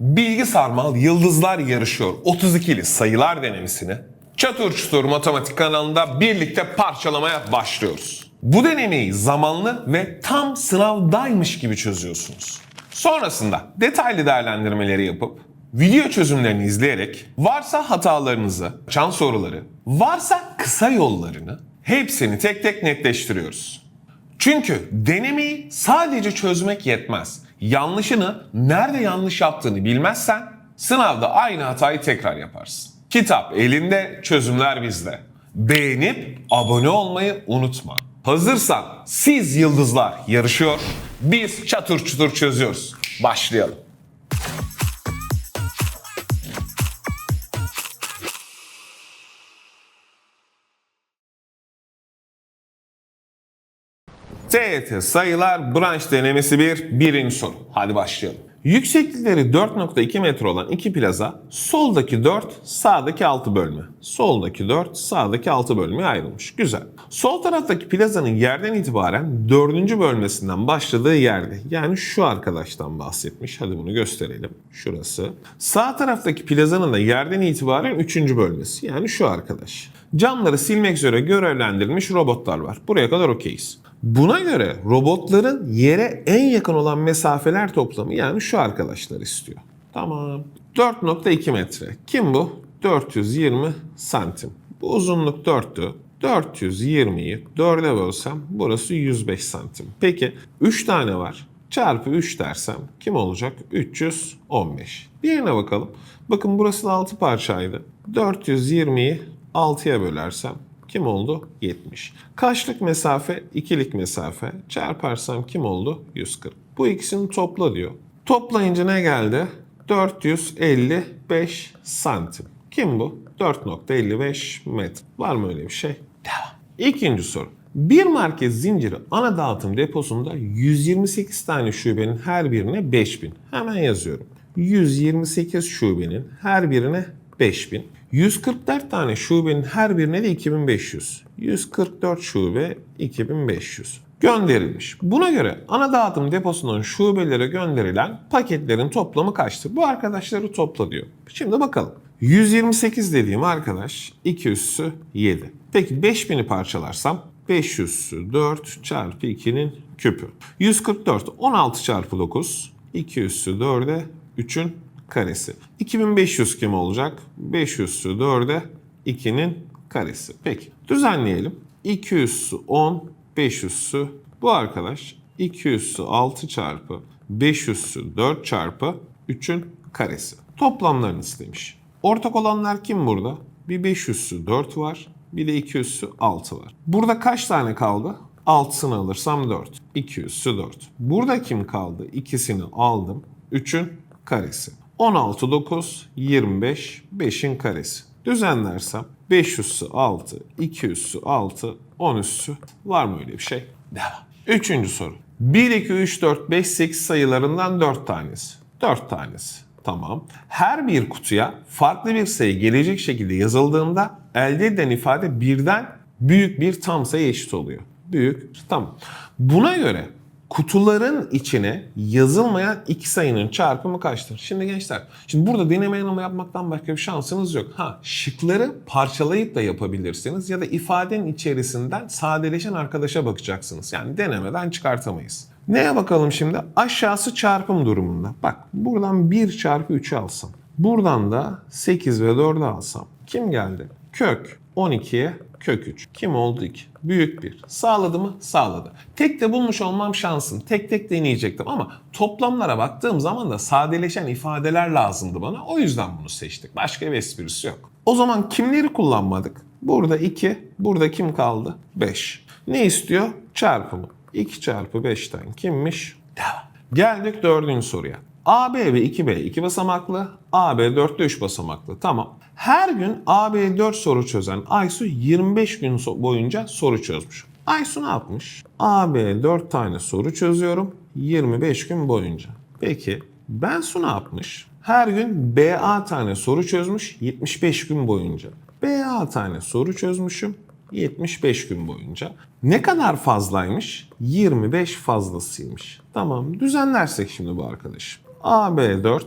Bilgi Sarmal Yıldızlar Yarışıyor 32'li sayılar denemesini Çatır Çutur Matematik kanalında birlikte parçalamaya başlıyoruz. Bu denemeyi zamanlı ve tam sınavdaymış gibi çözüyorsunuz. Sonrasında detaylı değerlendirmeleri yapıp video çözümlerini izleyerek varsa hatalarınızı, çan soruları, varsa kısa yollarını hepsini tek tek netleştiriyoruz. Çünkü denemeyi sadece çözmek yetmez. Yanlışını, nerede yanlış yaptığını bilmezsen sınavda aynı hatayı tekrar yaparsın. Kitap elinde, çözümler bizde. Beğenip abone olmayı unutma. Hazırsan siz yıldızlar yarışıyor, biz çatır çutur çözüyoruz. Başlayalım. TYT sayılar branş denemesi 1 birinci soru. Hadi başlayalım. Yükseklikleri 4.2 metre olan iki plaza soldaki 4, sağdaki 6 bölme. Soldaki 4, sağdaki 6 bölmeye ayrılmış. Güzel. Sol taraftaki plazanın yerden itibaren 4. bölmesinden başladığı yerde. Yani şu arkadaştan bahsetmiş. Hadi bunu gösterelim. Şurası. Sağ taraftaki plazanın da yerden itibaren 3. bölmesi. Yani şu arkadaş. Camları silmek üzere görevlendirilmiş robotlar var. Buraya kadar okeyiz. Buna göre robotların yere en yakın olan mesafeler toplamı yani şu arkadaşlar istiyor. Tamam. 4.2 metre. Kim bu? 420 santim. Bu uzunluk 4'tü. 420'yi 4'e bölsem burası 105 santim. Peki 3 tane var. Çarpı 3 dersem kim olacak? 315. Diğerine bakalım. Bakın burası da 6 parçaydı. 420'yi 6'ya bölersem kim oldu? 70. Kaçlık mesafe? İkilik mesafe. Çarparsam kim oldu? 140. Bu ikisini topla diyor. Toplayınca ne geldi? 455 santim. Kim bu? 4.55 metre. Var mı öyle bir şey? Devam. İkinci soru. Bir market zinciri ana dağıtım deposunda 128 tane şubenin her birine 5000. Hemen yazıyorum. 128 şubenin her birine 5000. 144 tane şubenin her birine de 2500. 144 şube 2500 gönderilmiş. Buna göre ana dağıtım deposunun şubelere gönderilen paketlerin toplamı kaçtır? Bu arkadaşları topla diyor. Şimdi bakalım. 128 dediğim arkadaş 2 üssü 7. Peki 5000'i parçalarsam 5 üssü 4 çarpı 2'nin küpü. 144 16 çarpı 9 2 üssü 4'e 3'ün karesi. 2500 kim olacak? 5 üssü 4'e 2'nin karesi. Peki düzenleyelim. 2 üssü 10, 5 üssü bu arkadaş 2 üssü 6 çarpı 5 üssü 4 çarpı 3'ün karesi. Toplamlarını istemiş. Ortak olanlar kim burada? Bir 5 üssü 4 var. Bir de 2 üssü 6 var. Burada kaç tane kaldı? 6'sını alırsam 4. 2 üssü 4. Burada kim kaldı? İkisini aldım. 3'ün karesi. 16, 9, 25, 5'in karesi. Düzenlersem 5 üssü 6, 2 üssü 6, 10 üssü var mı öyle bir şey? Devam. Üçüncü soru. 1, 2, 3, 4, 5, 8 sayılarından 4 tanesi. 4 tanesi. Tamam. Her bir kutuya farklı bir sayı gelecek şekilde yazıldığında elde edilen ifade birden büyük bir tam sayı eşit oluyor. Büyük, tamam. Buna göre kutuların içine yazılmayan iki sayının çarpımı kaçtır? Şimdi gençler, şimdi burada deneme yanılma yapmaktan başka bir şansınız yok. Ha, şıkları parçalayıp da yapabilirsiniz ya da ifadenin içerisinden sadeleşen arkadaşa bakacaksınız. Yani denemeden çıkartamayız. Neye bakalım şimdi? Aşağısı çarpım durumunda. Bak buradan 1 çarpı 3'ü alsam. Buradan da 8 ve 4'ü alsam. Kim geldi? Kök 12'ye kök 3. Kim oldu 2? Büyük 1. Sağladı mı? Sağladı. Tek de bulmuş olmam şansın. Tek tek deneyecektim ama toplamlara baktığım zaman da sadeleşen ifadeler lazımdı bana. O yüzden bunu seçtik. Başka bir esprisi yok. O zaman kimleri kullanmadık? Burada 2, burada kim kaldı? 5. Ne istiyor? Çarpımı. 2 çarpı 5'ten kimmiş? Devam. Geldik dördüncü soruya. AB ve 2B 2 basamaklı, AB 4 de 3 basamaklı. Tamam. Her gün AB 4 soru çözen Aysu 25 gün boyunca soru çözmüş. Aysu ne yapmış? AB 4 tane soru çözüyorum 25 gün boyunca. Peki Bensu ne yapmış? Her gün BA tane soru çözmüş 75 gün boyunca. BA tane soru çözmüşüm 75 gün boyunca. Ne kadar fazlaymış? 25 fazlasıymış. Tamam düzenlersek şimdi bu arkadaşım. AB4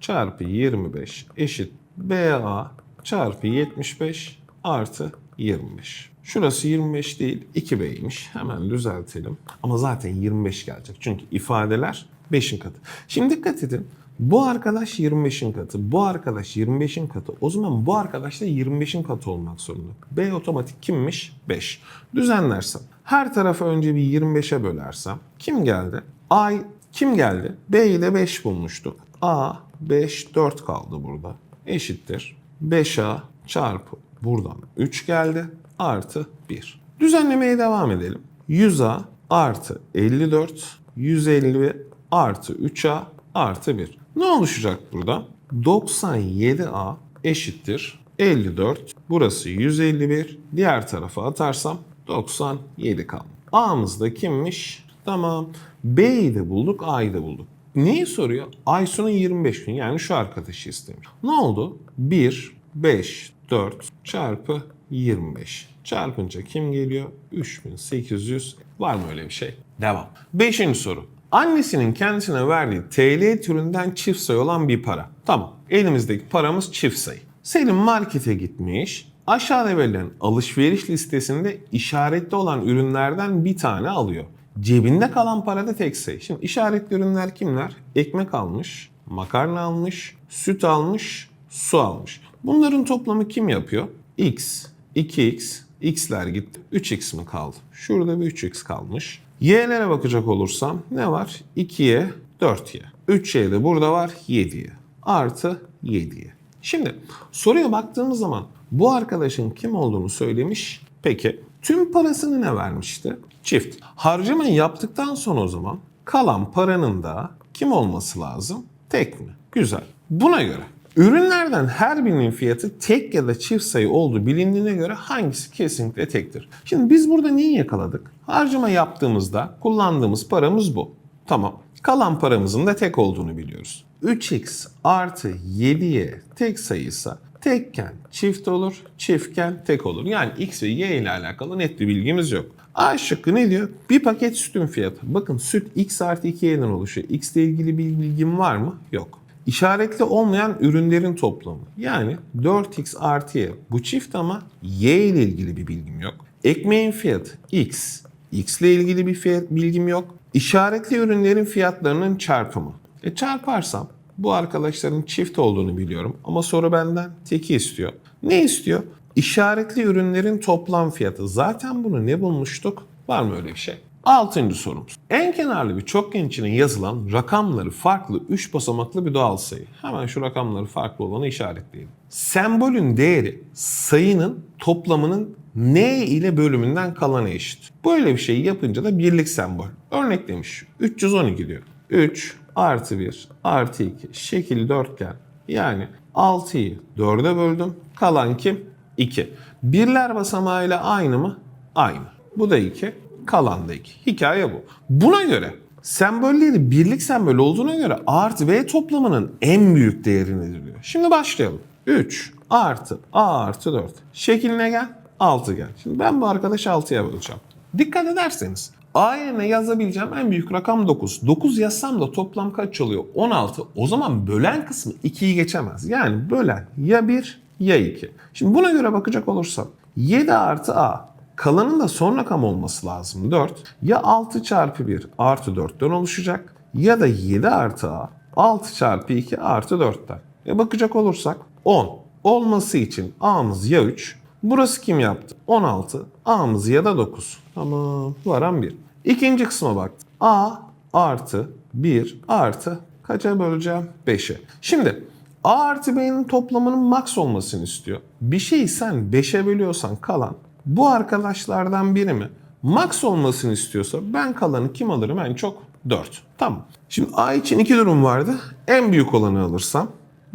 çarpı 25 eşit BA çarpı 75 artı 25. Şurası 25 değil 2B'ymiş. Hemen düzeltelim. Ama zaten 25 gelecek. Çünkü ifadeler 5'in katı. Şimdi dikkat edin. Bu arkadaş 25'in katı, bu arkadaş 25'in katı. O zaman bu arkadaş da 25'in katı olmak zorunda. B otomatik kimmiş? 5. Düzenlersem. Her tarafı önce bir 25'e bölersem kim geldi? A kim geldi? B ile 5 bulmuştuk. A 5 4 kaldı burada. Eşittir. 5A çarpı buradan 3 geldi artı 1. Düzenlemeye devam edelim. 100A artı 54 150 artı 3A artı 1. Ne oluşacak burada? 97A eşittir 54. Burası 151. Diğer tarafa atarsam 97 kaldı. A'mız da kimmiş? Tamam. B'yi de bulduk, A'yı da bulduk. Neyi soruyor? Aysun'un 25 gün yani şu arkadaşı istemiş. Ne oldu? 1, 5, 4 çarpı 25. Çarpınca kim geliyor? 3800. Var mı öyle bir şey? Devam. Beşinci soru. Annesinin kendisine verdiği TL türünden çift sayı olan bir para. Tamam. Elimizdeki paramız çift sayı. Selim markete gitmiş. Aşağıda verilen alışveriş listesinde işaretli olan ürünlerden bir tane alıyor. Cebinde kalan para da tek sayı. Şimdi işaretli ürünler kimler? Ekmek almış, makarna almış, süt almış, su almış. Bunların toplamı kim yapıyor? X, 2x, x'ler gitti. 3x mi kaldı? Şurada bir 3x kalmış. Y'lere bakacak olursam ne var? 2y, 4y. 3y de burada var 7y. Artı 7y. Şimdi soruya baktığımız zaman bu arkadaşın kim olduğunu söylemiş. Peki tüm parasını ne vermişti? Çift. Harcamayı yaptıktan sonra o zaman kalan paranın da kim olması lazım? Tek mi? Güzel. Buna göre Ürünlerden her birinin fiyatı tek ya da çift sayı olduğu bilindiğine göre hangisi kesinlikle tektir? Şimdi biz burada neyi yakaladık? Harcama yaptığımızda kullandığımız paramız bu. Tamam. Kalan paramızın da tek olduğunu biliyoruz. 3x artı 7y tek sayıysa tekken çift olur, çiftken tek olur. Yani x ve y ile alakalı net bir bilgimiz yok. A şıkkı ne diyor? Bir paket sütün fiyatı. Bakın süt x artı 2y'den oluşuyor. x ile ilgili bir bilgim var mı? Yok. İşaretli olmayan ürünlerin toplamı. Yani 4x artı y. Bu çift ama y ile ilgili bir bilgim yok. Ekmeğin fiyatı x. x ile ilgili bir fiyat bilgim yok. İşaretli ürünlerin fiyatlarının çarpımı. E çarparsam bu arkadaşların çift olduğunu biliyorum ama soru benden teki istiyor. Ne istiyor? İşaretli ürünlerin toplam fiyatı. Zaten bunu ne bulmuştuk? Var mı öyle bir şey? Altıncı sorumuz. En kenarlı bir çokgen içine yazılan rakamları farklı 3 basamaklı bir doğal sayı. Hemen şu rakamları farklı olanı işaretleyelim. Sembolün değeri sayının toplamının n ile bölümünden kalana eşit. Böyle bir şey yapınca da birlik sembol. Örnek demiş 312 diyor. 3 artı 1 artı 2 şekil dörtgen. Yani 6'yı 4'e böldüm. Kalan kim? 2. Birler basamağıyla aynı mı? Aynı. Bu da 2 kalan da 2. Hikaye bu. Buna göre sembolleri birlik sembol olduğuna göre A artı B toplamının en büyük değeri nedir diyor. Şimdi başlayalım. 3 artı A artı 4. Şekline gel 6 gel. Şimdi ben bu arkadaşı 6'ya böleceğim. Dikkat ederseniz A yerine yazabileceğim en büyük rakam 9. 9 yazsam da toplam kaç oluyor? 16. O zaman bölen kısmı 2'yi geçemez. Yani bölen ya 1 ya 2. Şimdi buna göre bakacak olursam 7 artı A Kalanın da son rakam olması lazım 4. Ya 6 çarpı 1 artı 4'ten oluşacak ya da 7 artı A 6 çarpı 2 artı 4'ten. E bakacak olursak 10. Olması için A'mız ya 3. Burası kim yaptı? 16. A'mız ya da 9. Tamam. Varan 1. İkinci kısma baktım. A artı 1 artı kaça böleceğim? 5'e. Şimdi A artı B'nin toplamının max olmasını istiyor. Bir şeyi sen 5'e bölüyorsan kalan bu arkadaşlardan biri mi? Max olmasını istiyorsa ben kalanı kim alırım en çok? 4. Tamam. Şimdi A için iki durum vardı. En büyük olanı alırsam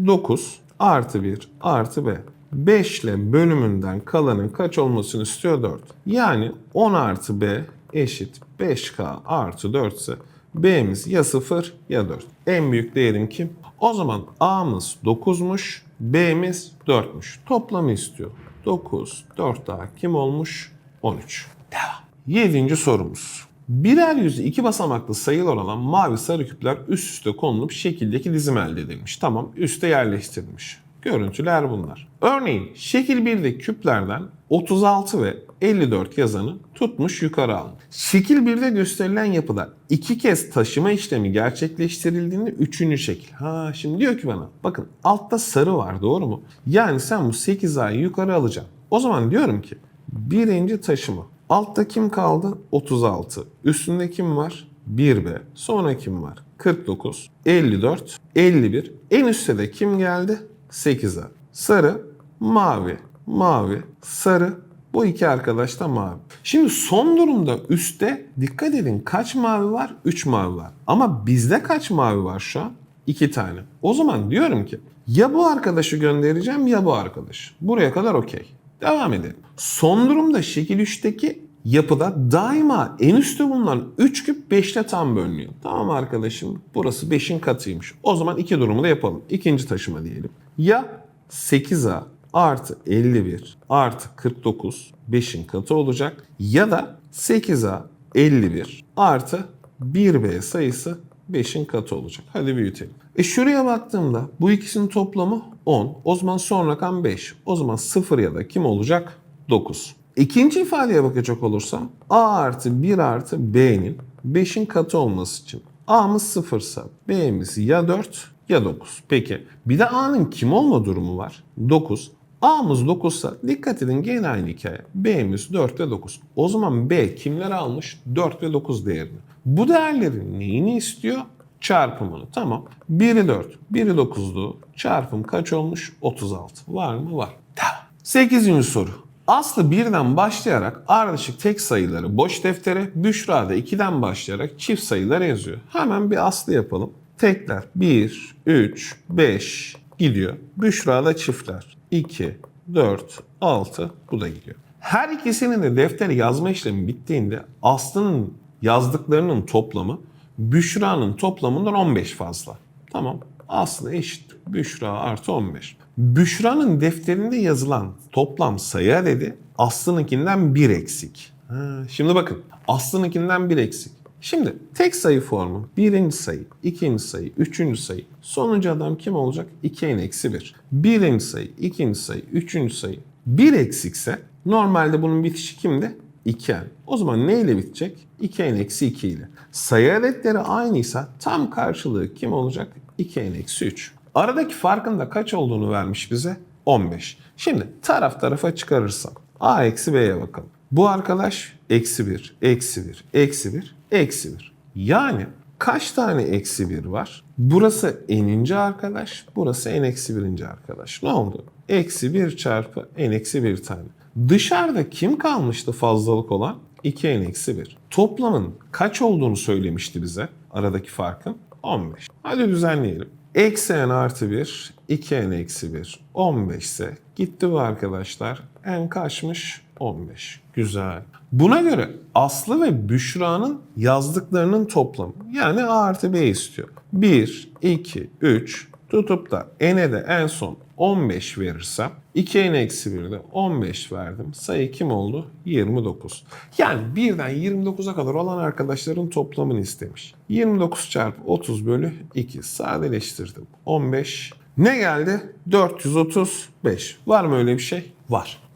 9 artı 1 artı B. 5 ile bölümünden kalanın kaç olmasını istiyor? 4. Yani 10 artı B eşit 5K artı 4 ise B'miz ya 0 ya 4. En büyük değerim kim? O zaman A'mız 9'muş, B'miz 4'müş. Toplamı istiyor. 9, 4 daha kim olmuş? 13. Devam. Yedinci sorumuz. Birer yüzü iki basamaklı sayılar olan mavi sarı küpler üst üste konulup şekildeki dizim elde edilmiş. Tamam üste yerleştirilmiş. Görüntüler bunlar. Örneğin şekil 1'deki küplerden 36 ve 54 yazanı tutmuş yukarı alın. Şekil 1'de gösterilen yapıda iki kez taşıma işlemi gerçekleştirildiğinde üçüncü şekil. Ha şimdi diyor ki bana bakın altta sarı var doğru mu? Yani sen bu 8 A'yı yukarı alacaksın. O zaman diyorum ki birinci taşıma. Altta kim kaldı? 36. Üstünde kim var? 1B. Sonra kim var? 49, 54, 51. En üstte de kim geldi? 8A. Sarı, mavi, mavi, sarı. Bu iki arkadaş da mavi. Şimdi son durumda üstte dikkat edin kaç mavi var? 3 mavi var. Ama bizde kaç mavi var şu an? 2 tane. O zaman diyorum ki ya bu arkadaşı göndereceğim ya bu arkadaş. Buraya kadar okey. Devam edelim. Son durumda şekil 3'teki yapıda daima en üstte bulunan 3 küp 5'te tam bölünüyor. Tamam arkadaşım burası 5'in katıymış. O zaman iki durumu da yapalım. İkinci taşıma diyelim. Ya 8A artı 51 artı 49 5'in katı olacak. Ya da 8A 51 artı 1B sayısı 5'in katı olacak. Hadi büyütelim. E şuraya baktığımda bu ikisinin toplamı 10. O zaman son rakam 5. O zaman 0 ya da kim olacak? 9. İkinci ifadeye bakacak olursam A artı 1 artı B'nin 5'in katı olması için A'mız 0 ise B'miz ya 4 ya 9. Peki bir de A'nın kim olma durumu var? 9. A'mız 9 ise dikkat edin gene aynı hikaye. B'miz 4 ve 9. O zaman B kimleri almış? 4 ve 9 değerini. Bu değerlerin neyini istiyor? Çarpımını. Tamam. 1'i 4, 1'i 9'du. Çarpım kaç olmuş? 36. Var mı? Var. Tamam. 8. soru. Aslı birden başlayarak ardışık tek sayıları boş deftere, Büşra da 2'den başlayarak çift sayıları yazıyor. Hemen bir aslı yapalım. Tekler 1, 3, 5 gidiyor. Büşra da çiftler 2, 4, 6 bu da gidiyor. Her ikisinin de deftere yazma işlemi bittiğinde Aslı'nın yazdıklarının toplamı Büşra'nın toplamından 15 fazla. Tamam. Aslı eşit. Büşra artı 15. Büşra'nın defterinde yazılan toplam sayı adedi Aslı'nınkinden 1 eksik. Ha, şimdi bakın Aslı'nınkinden 1 eksik. Şimdi tek sayı formu birinci sayı, ikinci sayı, üçüncü sayı. Sonuncu adam kim olacak? 2n eksi 1. Birinci sayı, ikinci sayı, üçüncü sayı. 1 eksikse normalde bunun bitişi kimdi? 2n. O zaman ne ile bitecek? 2n eksi 2 ile. Sayı adetleri aynıysa tam karşılığı kim olacak? 2n eksi 3. Aradaki farkın da kaç olduğunu vermiş bize? 15. Şimdi taraf tarafa çıkarırsam a eksi b'ye bakalım. Bu arkadaş eksi 1, eksi 1, eksi 1, eksi 1. Yani kaç tane eksi 1 var? Burası n'inci arkadaş, burası n eksi 1. arkadaş. Ne oldu? Eksi 1 çarpı n eksi 1 tane. Dışarıda kim kalmıştı fazlalık olan? 2n eksi 1. Toplamın kaç olduğunu söylemişti bize aradaki farkın? 15. Hadi düzenleyelim. Eksi n artı 1, 2n eksi 1, 15 ise gitti bu arkadaşlar. n kaçmış? 15. Güzel. Buna göre Aslı ve Büşra'nın yazdıklarının toplamı. Yani A artı B istiyor. 1, 2, 3 tutup da n'e de en son 15 verirsem 2n eksi 1'de 15 verdim. Sayı kim oldu? 29. Yani birden 29'a kadar olan arkadaşların toplamını istemiş. 29 çarpı 30 bölü 2 sadeleştirdim. 15. Ne geldi? 435. Var mı öyle bir şey? Var.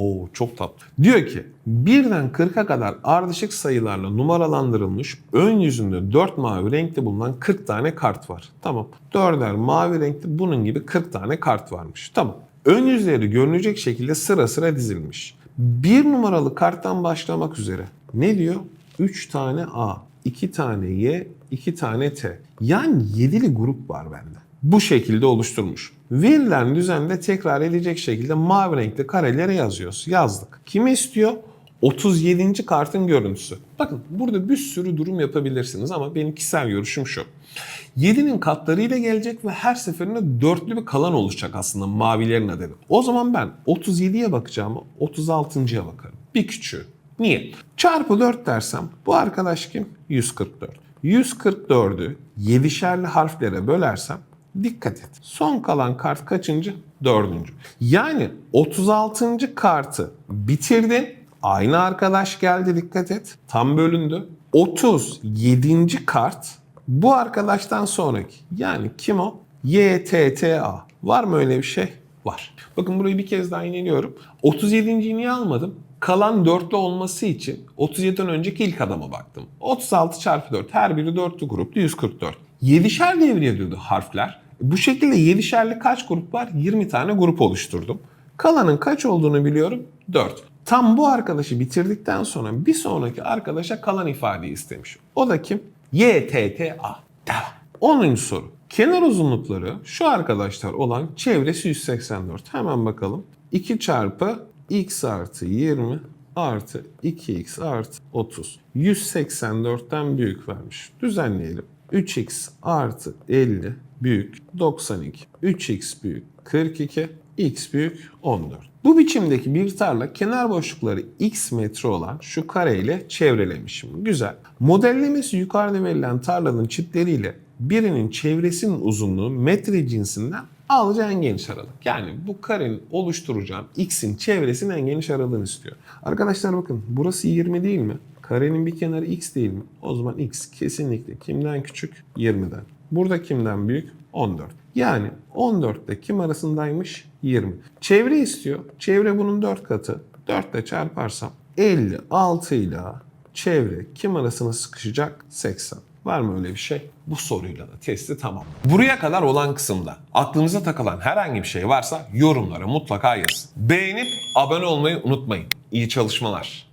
Oo çok tatlı. Diyor ki birden 40'a kadar ardışık sayılarla numaralandırılmış ön yüzünde 4 mavi renkte bulunan 40 tane kart var. Tamam. 4'er mavi renkte bunun gibi 40 tane kart varmış. Tamam. Ön yüzleri görünecek şekilde sıra sıra dizilmiş. Bir numaralı karttan başlamak üzere. Ne diyor? 3 tane A, 2 tane Y, 2 tane T. Yani 7'li grup var bende bu şekilde oluşturmuş. Verilen düzende tekrar edecek şekilde mavi renkli karelere yazıyoruz. Yazdık. Kimi istiyor? 37. kartın görüntüsü. Bakın burada bir sürü durum yapabilirsiniz ama benim kişisel görüşüm şu. 7'nin katlarıyla gelecek ve her seferinde dörtlü bir kalan oluşacak aslında mavilerin adedi. O zaman ben 37'ye bakacağımı 36.ya bakarım. Bir küçüğü. Niye? Çarpı 4 dersem bu arkadaş kim? 144. 144'ü 7'şerli harflere bölersem Dikkat et. Son kalan kart kaçıncı? Dördüncü. Yani 36. kartı bitirdin. Aynı arkadaş geldi dikkat et. Tam bölündü. 37. kart bu arkadaştan sonraki. Yani kim o? YTTA. Var mı öyle bir şey? Var. Bakın burayı bir kez daha ineliyorum. 37.yi niye almadım? Kalan dörtlü olması için 37'den önceki ilk adama baktım. 36 çarpı 4 her biri dörtlü gruptu 144. 7'şer devreye harfler. Bu şekilde 7'şerli kaç grup var? 20 tane grup oluşturdum. Kalanın kaç olduğunu biliyorum? 4. Tam bu arkadaşı bitirdikten sonra bir sonraki arkadaşa kalan ifadeyi istemiş. O da kim? YTTA. Devam. 10. soru. Kenar uzunlukları şu arkadaşlar olan çevresi 184. Hemen bakalım. 2 çarpı x artı 20 artı 2x artı 30. 184'ten büyük vermiş. Düzenleyelim. 3x artı 50 büyük 92. 3x büyük 42. x büyük 14. Bu biçimdeki bir tarla kenar boşlukları x metre olan şu kareyle çevrelemişim. Güzel. Modellemesi yukarıda verilen tarlanın çitleriyle birinin çevresinin uzunluğu metre cinsinden alacağı en geniş aralık. Yani bu karenin oluşturacağım x'in çevresinin en geniş aralığını istiyor. Arkadaşlar bakın burası 20 değil mi? Karenin bir kenarı x değil mi? O zaman x kesinlikle kimden küçük? 20'den. Burada kimden büyük? 14. Yani 14 ile kim arasındaymış? 20. Çevre istiyor. Çevre bunun 4 katı. 4 ile çarparsam 56 ile çevre kim arasına sıkışacak? 80. Var mı öyle bir şey? Bu soruyla da testi tamam. Buraya kadar olan kısımda aklınıza takılan herhangi bir şey varsa yorumlara mutlaka yazın. Beğenip abone olmayı unutmayın. İyi çalışmalar.